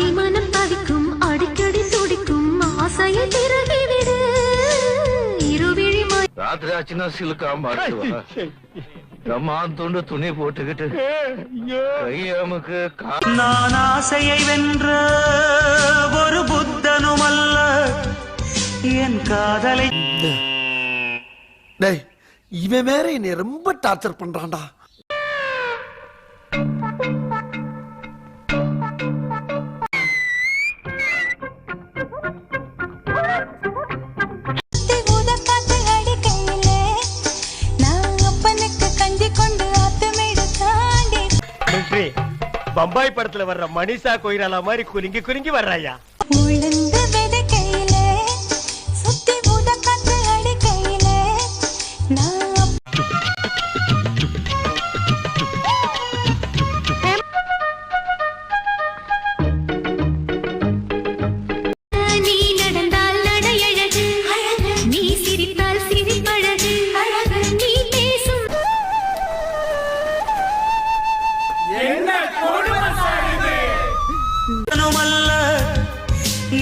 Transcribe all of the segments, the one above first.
அடிமனம் தவிக்கும் அடிக்கடி துடிக்கும் ஆசையை திறகிவிடு இருவிழி ராத்திரி ஆச்சுன்னா சிலுக்கா மாட்டுவா? பிரம்மாந்துண்டு துணி போட்டுக்கிட்டு கையமுக்கு நான் ஆசையை வென்ற ஒரு புத்தனும் அல்ல என் காதலை டேய் இவன் வேற என்னை ரொம்ப டார்ச்சர் பண்றான்டா. பம்பாய் படத்துல வர்ற மனிஷா கொய்ராலா மாதிரி குலுங்கி குலுங்கி வர்றாயா?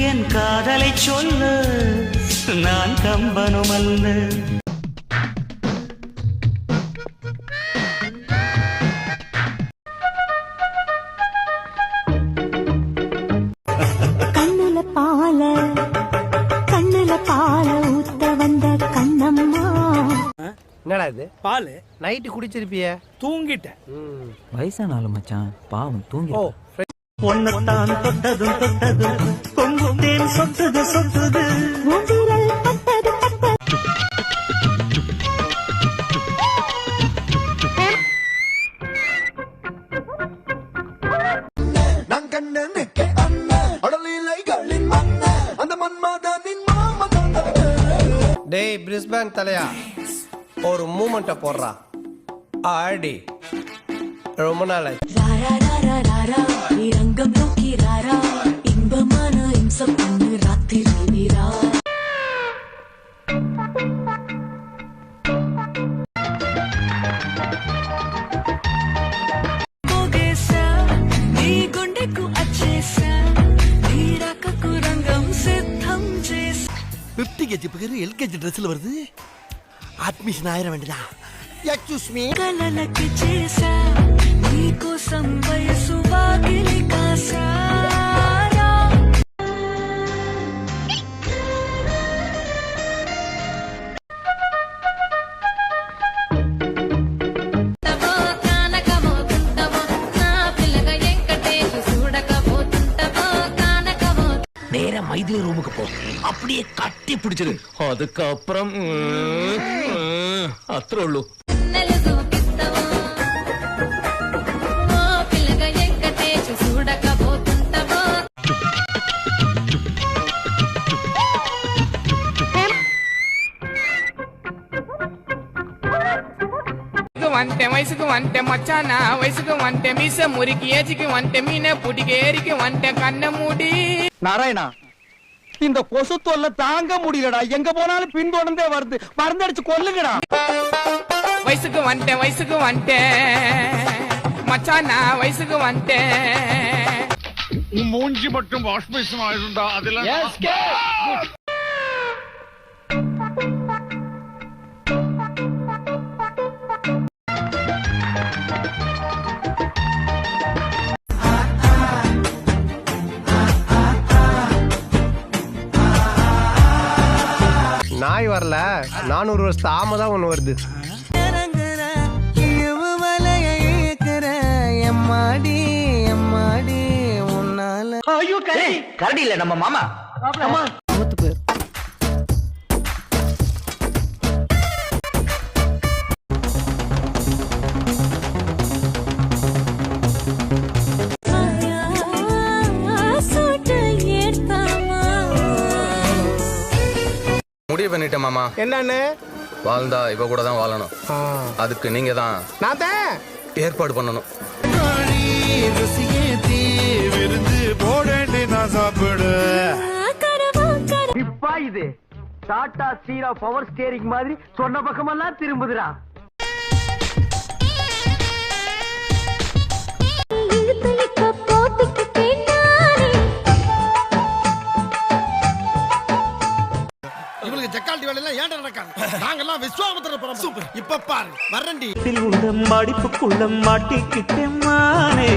என் காதலை சொல்ல. நான் கம்பனும் அல்ல. கண்ணுல பால கண்ணுல பால ஊத்த வந்த கண்ணம்மா. என்னடா இது? பால். நைட்டு குடிச்சிருப்பிய? தூங்கிட்டேன். வயசானாலும் மச்சான் பாவம் தூங்கி ஓ ஒன்னத்தான் தொட்டதும் தொட்டதும் பொங்கும் தேன் சொட்டுது சொட்டுது மூவிரல் பட்டது பட்டது நான் கண்ணனுக்கு அண்ணன் அடலிலைகளின் மன்னன் அந்த மன்மதனின் மாமதன் டேய் பிரிஸ்பேன் தலையா? ஒரு மூமெண்ட்டை போடுறா. ஆடி ரொம்ப நாள் இன்பமான இம்சம் பொண்ணு ராத்திரி வீரா పోగేసా నీ గుండెకు అచ్చేసా నీ రకకు రంగం సిద్ధం చేసా பிப்டி கேஜி பேர் எல்கேஜி ட்ரெஸ்ல வருது அட்மிஷன் ஆயிர வேண்டியதா எக்ஸ்கூஸ் மீ కలలకి చేసా నీ కోసం వయసు వాకిలి కాసారా நீங்களே ரூமுக்கு போ அப்படியே கட்டி பிடிச்சிரு அதுக்கப்புறம் அத்தனை உள்ளூ వంటే వయసుకు వంటే మచ్చాన? వయసుకు వంటే మీస మురికి ఏచికి వంటే మీనే పుటికి ఏరికి వంటే కన్నెమూడి నారాయణ இந்த கொசு தொல்லை தாங்க முடியலடா. எங்க போனாலும் பின் தொடர்ந்தே வருது. மறந்தடிச்சு கொல்லுங்கடா. வயசுக்கு வந்துட்டேன் வயசுக்கு வந்துட்டேன். மச்சான் நான் வயசுக்கு வந்துட்டேன். மூஞ்சி மட்டும் வாஷ் பேசுமா ஆயிருந்தா அதெல்லாம் வரல. நானூறு வருஷம் தாமதம் ஒண்ணு வருது. எம்மாடி எம்மாடி உன்னால. ஐயோ கரடி. இல்ல நம்ம மாமா. முடிவு பண்ணிட்டேன் மாமா. என்னன்னு? வாழ்ந்தா இவ கூட தான் வாழணும். அதுக்கு நீங்க தான் நான் தான்? ஏற்பாடு பண்ணணும். இப்பா இது. டாடா ஸ்ரீரா பவர் ஸ்டேரிங் மாதிரி சொன்ன பக்கமெல்லாம் திரும்புதுடா. உங்களுக்கு ஜக்கால்ட்டி வேலை எல்லாம் ஏன்டா நடக்காது? நாங்கெல்லாம் விஸ்வாமத்திர படம் சூப்பர். இப்ப பாரு வரண்டி உள்ள மடிப்புக்குள்ள மாட்டிக்கிட்டேன் மானே.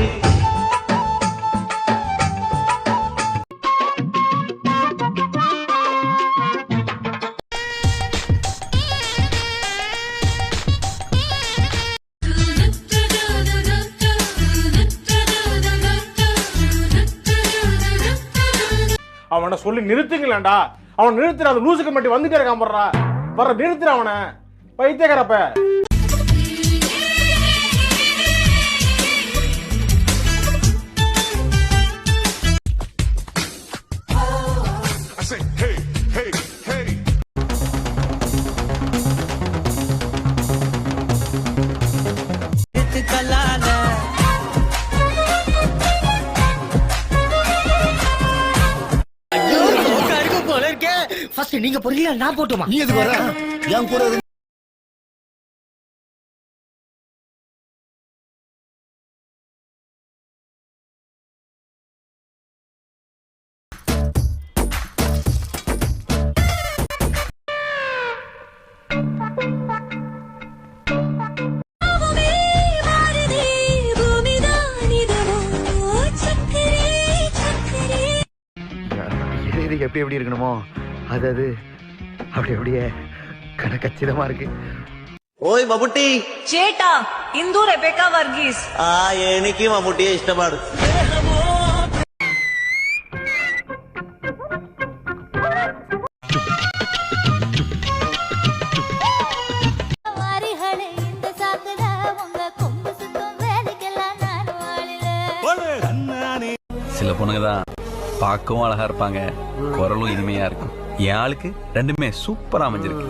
அவனை சொல்லி நிறுத்துங்களேன்டா. அவன் நிறுத்துற அது லூசுக்கு மட்டும் வந்துட்டே இருக்கான் போடுறா. வர நிறுத்துற அவனை. பைத்தியக்காரப்ப. நீங்க போறீங்களா நான் போட்டுமா? நீ எதுக்கு வர என் கூட இரு. பாரதி பூமிதான் இதுவோ சக்கரே சக்கரே. இது எப்படி எப்படி இருக்கணுமோ? அது அது அப்படி அப்படியே கணக்கச்சிதமா இருக்கு ഓയ് മമ്മൂട്ടി ചേട്ടാ ഇന്ദു റെബേക്ക വർഗീസ് ആ എനിക്ക് മമ്മൂട്ടിയെ ഇഷ്ടമാണ് வாரிகளே இந்த சாக்குல உங்க கொம்பு சுத்தம் வேலைக்கெல்லாம் நான் வாழல சில பொண்ணுங்க தான் பார்க்கவும் அழகா இருப்பாங்க. குரலும் இனிமையா இருக்கும். என் ஆளுக்கு ரெண்டுமே சூப்பரா அமைஞ்சிருக்கு.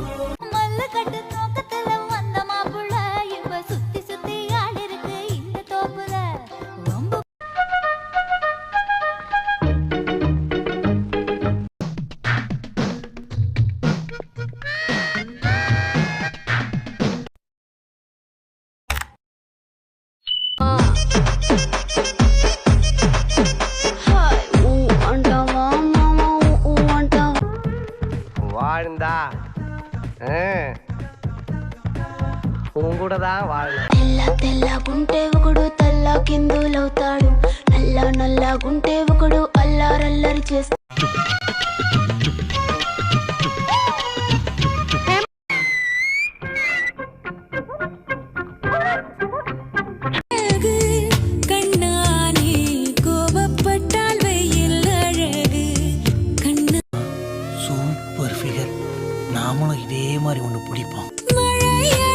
வாழ்ந்தா உன் கூட தான் வாழணும் తెల్ల తెల్లగుంటే ఒకడు తెల్ల కిందులవుతాడు నల్ల నల్లగుంటే ఒకడు అల్లారల్లరి చేస్తాడు நாமளும் இதே மாதிரி ஒன்று பிடிப்போம். மழையா